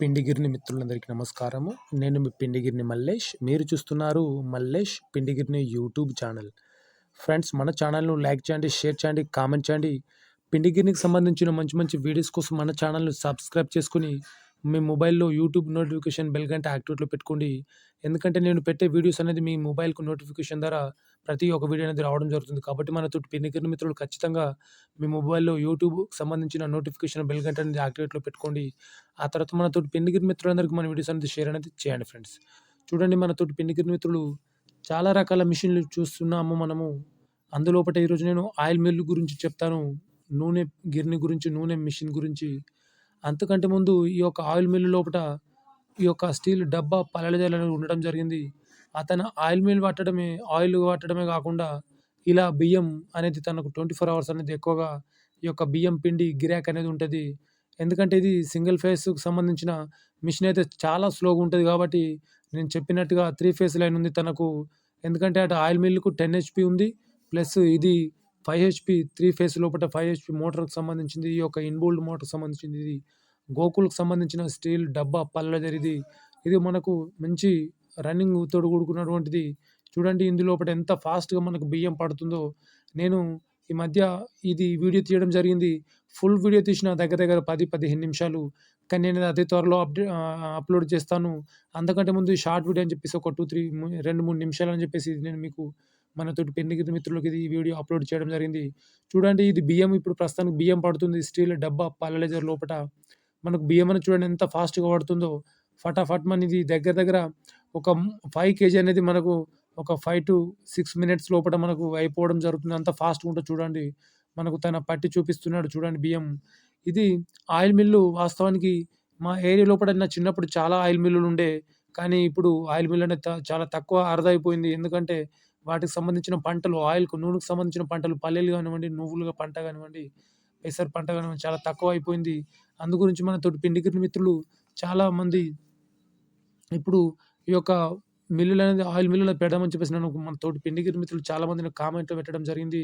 పిండిగిరిని మిత్రులందరికీ నమస్కారము. నేను మీ పిండిగిరిని మల్లేష్. మీరు చూస్తున్నారు Mallesh Pindigirini YouTube channel. Friends మన ఛానల్ను లైక్ చేయండి షేర్ చేయండి కామెంట్ చేయండి. పిండిగిరికి సంబంధించిన మంచి మంచి వీడియోస్ కోసం మన ఛానల్ను సబ్స్క్రైబ్ చేసుకుని మీ మొబైల్లో యూట్యూబ్ నోటిఫికేషన్ బెల్ గంట యాక్టివేట్లో పెట్టుకోండి. ఎందుకంటే నేను పెట్టే వీడియోస్ అనేది మీ మొబైల్కు నోటిఫికేషన్ ద్వారా ప్రతి ఒక్క వీడియో అనేది రావడం జరుగుతుంది. కాబట్టి మన తోటి పిండిగిరి మిత్రులు ఖచ్చితంగా మీ మొబైల్లో యూట్యూబ్ సంబంధించిన నోటిఫికేషన్ బెల్ గంట అనేది యాక్టివేట్లో పెట్టుకోండి. ఆ తర్వాత మన తోటి పిండిగిరి మిత్రులందరికీ మన వీడియోస్ అనేది షేర్ అనేది చేయండి ఫ్రెండ్స్. చూడండి మన తోటి పిండిగిరి మిత్రులు చాలా రకాల మిషన్లు చూస్తున్నాము మనము. అందులోపట ఈరోజు నేను ఆయిల్ మిల్ గురించి చెప్తాను. నూనె గిర్ని గురించి నూనె మిషన్ గురించి అంతకంటే ముందు ఈ యొక్క ఆయిల్ మిల్ లోపల ఈ యొక్క స్టీల్ డబ్బా పల్లెజాలని ఉండడం జరిగింది. అతను ఆయిల్ మిల్ పట్టడమే ఆయిల్ పట్టడమే కాకుండా ఇలా బియ్యం అనేది తనకు ట్వంటీ ఫోర్ అవర్స్ అనేది ఎక్కువగా ఈ యొక్క బియ్యం పిండి గిరాక్ అనేది ఉంటుంది. ఎందుకంటే ఇది సింగిల్ ఫేస్కు సంబంధించిన మిషన్ అయితే చాలా స్లోగా ఉంటుంది కాబట్టి నేను చెప్పినట్టుగా త్రీ ఫేస్ లైన్ ఉంది తనకు. ఎందుకంటే అటు ఆయిల్ మిల్కు టెన్ హెచ్పి ఉంది ప్లస్ ఇది ఫైవ్ హెచ్పి త్రీ ఫేస్ లోపల ఫైవ్ హెచ్పి మోటార్కి సంబంధించింది ఈ యొక్క ఇన్బోల్డ్ మోటార్కి సంబంధించింది ఇది. గోకుల్కి సంబంధించిన స్టీల్ డబ్బా పళ్ళ ఇది ఇది మనకు మంచి రన్నింగ్ తోడు కూడుకున్నటువంటిది. చూడండి ఇందులోపట ఎంత ఫాస్ట్గా మనకు బియ్యం పడుతుందో. నేను ఈ మధ్య ఇది వీడియో తీయడం జరిగింది. ఫుల్ వీడియో తీసిన దగ్గర దగ్గర పది పదిహేను నిమిషాలు. కానీ నేను అదే త్వరలో అప్డేట్ అప్లోడ్ చేస్తాను. అంతకంటే ముందు షార్ట్ వీడియో అని చెప్పేసి ఒక టూ త్రీ రెండు మూడు నిమిషాలు అని చెప్పేసి నేను మీకు మనతోటి పెన్నిగిరి మిత్రులకి ఇది వీడియో అప్లోడ్ చేయడం జరిగింది. చూడండి ఇది బియ్యం. ఇప్పుడు ప్రస్తుతానికి బియ్యం పడుతుంది. స్టీల్ డబ్బా పల్లెజర్ లోపల మనకు బియ్యం అని చూడండి ఎంత ఫాస్ట్గా పడుతుందో. ఫటాఫట్ మన ఇది దగ్గర దగ్గర ఒక ఫైవ్ కేజీ అనేది మనకు ఒక ఫైవ్ టు సిక్స్ మినిట్స్ లోపల మనకు అయిపోవడం జరుగుతుంది. అంత ఫాస్ట్గా ఉంటుంది చూడండి. మనకు తన పట్టి చూపిస్తున్నాడు చూడండి బియ్యం. ఇది ఆయిల్ మిల్లు వాస్తవానికి మా ఏరియా లోపల నా చిన్నప్పుడు చాలా ఆయిల్ మిల్లులు ఉండే. కానీ ఇప్పుడు ఆయిల్ మిల్ అనేది చాలా తక్కువ అర్థమైపోయింది ఎందుకంటే వాటికి సంబంధించిన పంటలు ఆయిల్కు నూనెకు సంబంధించిన పంటలు పల్లెలు కానివ్వండి నువ్వులుగా పంట కానివ్వండి పెసర పంట కానివ్వండి చాలా తక్కువ అయిపోయింది అందు గురించి మన తోటి పిండికిరి మిత్రులు చాలామంది ఇప్పుడు ఈ యొక్క మిల్లులు అనేది ఆయిల్ మిల్లులో పెడదామని చెప్పేసి నన్ను మన తోటి పిండిగిరి మిత్రులు చాలామంది నాకు పెట్టడం జరిగింది.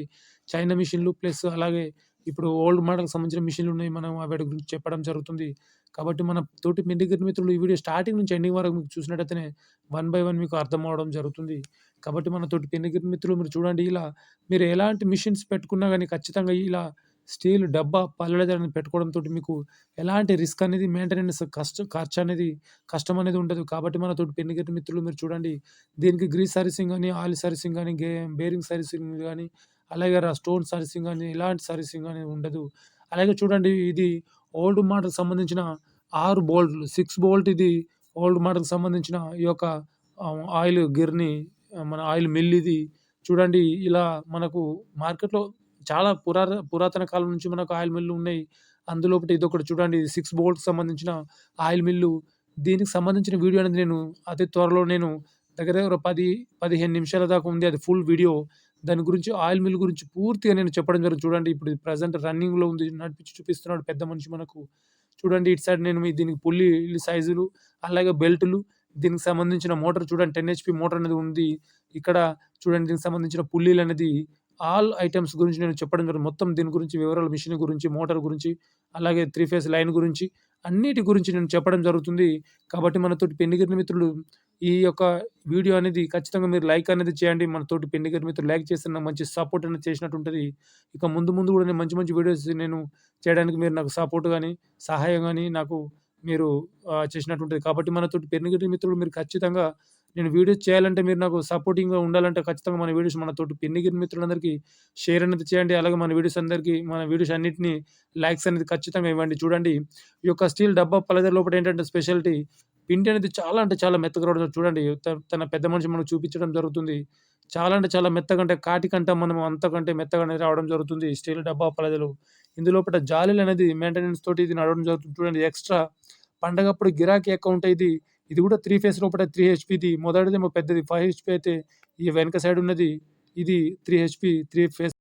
చైనా మిషన్లు ప్లస్ అలాగే ఇప్పుడు ఓల్డ్ మోడల్కి సంబంధించిన మిషన్లు ఉన్నాయి. మనం వాటి గురించి చెప్పడం జరుగుతుంది. కాబట్టి మన తోటి మెండిగర్ మిత్రులు ఈ వీడియో స్టార్టింగ్ నుంచి ఎండింగ్ వరకు మీకు చూసినట్టయితేనే వన్ బై వన్ మీకు అర్థం అవడం జరుగుతుంది. కాబట్టి మన తోటి పిండిగిరి మిత్రులు మీరు చూడండి. ఇలా మీరు ఎలాంటి మిషన్స్ పెట్టుకున్నా కానీ ఖచ్చితంగా ఇలా స్టీల్ డబ్బా పల్లెదని పెట్టుకోవడంతో మీకు ఎలాంటి రిస్క్ అనేది మెయింటెనెన్స్ కష్ట ఖర్చు అనేది కష్టం అనేది ఉండదు. కాబట్టి మన తోటి పెన్నిగట్టి మిత్రులు మీరు చూడండి. దీనికి గ్రీస్ సర్వీసింగ్ కానీ ఆయిల్ సర్వీసింగ్ కానీ గే బేరింగ్ సర్వీసింగ్ కానీ అలాగే స్టోన్ సర్వీసింగ్ కానీ ఇలాంటి సర్వీసింగ్ అనేది ఉండదు. అలాగే చూడండి ఇది ఓల్డ్ మోడల్కి సంబంధించిన ఆరు బోల్ట్లు సిక్స్ బోల్ట్ ఇది ఓల్డ్ మోడల్కి సంబంధించిన ఈ యొక్క ఆయిల్ గిర్ని మన ఆయిల్ మిల్ ఇది. చూడండి ఇలా మనకు మార్కెట్లో చాలా పురా పురాతన కాలం నుంచి మనకు ఆయిల్ మిల్లు ఉన్నాయి. అందులోపటి ఇది ఒకటి చూడండి సిక్స్ బోల్ట్కి సంబంధించిన ఆయిల్ మిల్లు. దీనికి సంబంధించిన వీడియో అనేది నేను అతి త్వరలో నేను దగ్గర దగ్గర పది పదిహేను నిమిషాల దాకా ఉంది. అది ఫుల్ వీడియో. దాని గురించి ఆయిల్ మిల్ గురించి పూర్తిగా నేను చెప్పడం జరుగుతుంది చూడండి ఇప్పుడు ప్రజెంట్ రన్నింగ్లో ఉంది నడిపించి చూపిస్తున్నాడు పెద్ద మనిషి మనకు. చూడండి ఇటు సైడ్ నేను దీనికి పుల్లి సైజులు అలాగే బెల్టులు దీనికి సంబంధించిన మోటార్ చూడండి టెన్ హెచ్పి మోటార్ అనేది ఉంది. ఇక్కడ చూడండి దీనికి సంబంధించిన పుల్లీలు అనేది ఆల్ ఐటమ్స్ గురించి నేను చెప్పడం జరుగుతుంది మొత్తం దీని గురించి వివరాలు మిషన్ గురించి మోటార్ గురించి అలాగే త్రీ ఫేస్ లైన్ గురించి అన్నిటి గురించి నేను చెప్పడం జరుగుతుంది. కాబట్టి మనతోటి పెన్నిగిరి మిత్రులు ఈ యొక్క వీడియో అనేది ఖచ్చితంగా మీరు లైక్ అనేది చేయండి. మన మనతోటి పెన్నిగిరి మిత్రులు లైక్ చేస్తున్న నాకు మంచి సపోర్ట్ అనేది చేసినట్టు ఉంటుంది ఇక ముందు ముందు కూడా నేను మంచి మంచి వీడియోస్ నేను చేయడానికి మీరు నాకు సపోర్ట్ కానీ సహాయం కానీ నాకు మీరు చేసినట్టు ఉంటుంది కాబట్టి మన తోటి పెన్నిగిరి మిత్రులు మీరు ఖచ్చితంగా నేను వీడియోస్ చేయాలంటే మీరు నాకు సపోర్టింగ్గా ఉండాలంటే ఖచ్చితంగా మన వీడియోస్ మన తోటి పెన్నిగిరి మిత్రులందరికీ షేర్ అనేది చేయండి. అలాగే మన వీడియోస్ అందరికీ మన వీడియోస్ అన్నింటినీ లైక్స్ అనేది ఖచ్చితంగా ఇవ్వండి. చూడండి ఈ యొక్క స్టీల్ డబ్బా పలదర లోపల ఏంటంటే స్పెషాలిటీ పిండి అనేది చాలా అంటే చాలా మెత్తగా రావడం చూడండి తన పెద్ద మనిషి మనకు చూపించడం జరుగుతుంది. చాలా అంటే చాలా మెత్తగంటే కాటికంట కాటికంటే మనం అంతకంటే మెత్తగా అనేది రావడం జరుగుతుంది. స్టీల్ డబ్బా పలదలు ఇందులోపట జాలీలు అనేది మెయింటెనెన్స్ తోటి ఇది నడవడం జరుగుతుంది. చూడండి ఎక్స్ట్రా పండగప్పుడు గిరాకీ అకౌంట్ ఇది. ఇది కూడా త్రీ ఫేస్ లోపల త్రీ హెచ్పిది మొదటిదేమో పెద్దది ఫైవ్ హెచ్పి అయితే ఈ వెనక సైడ్ ఉన్నది. ఇది త్రీ హెచ్పి త్రీ ఫేస్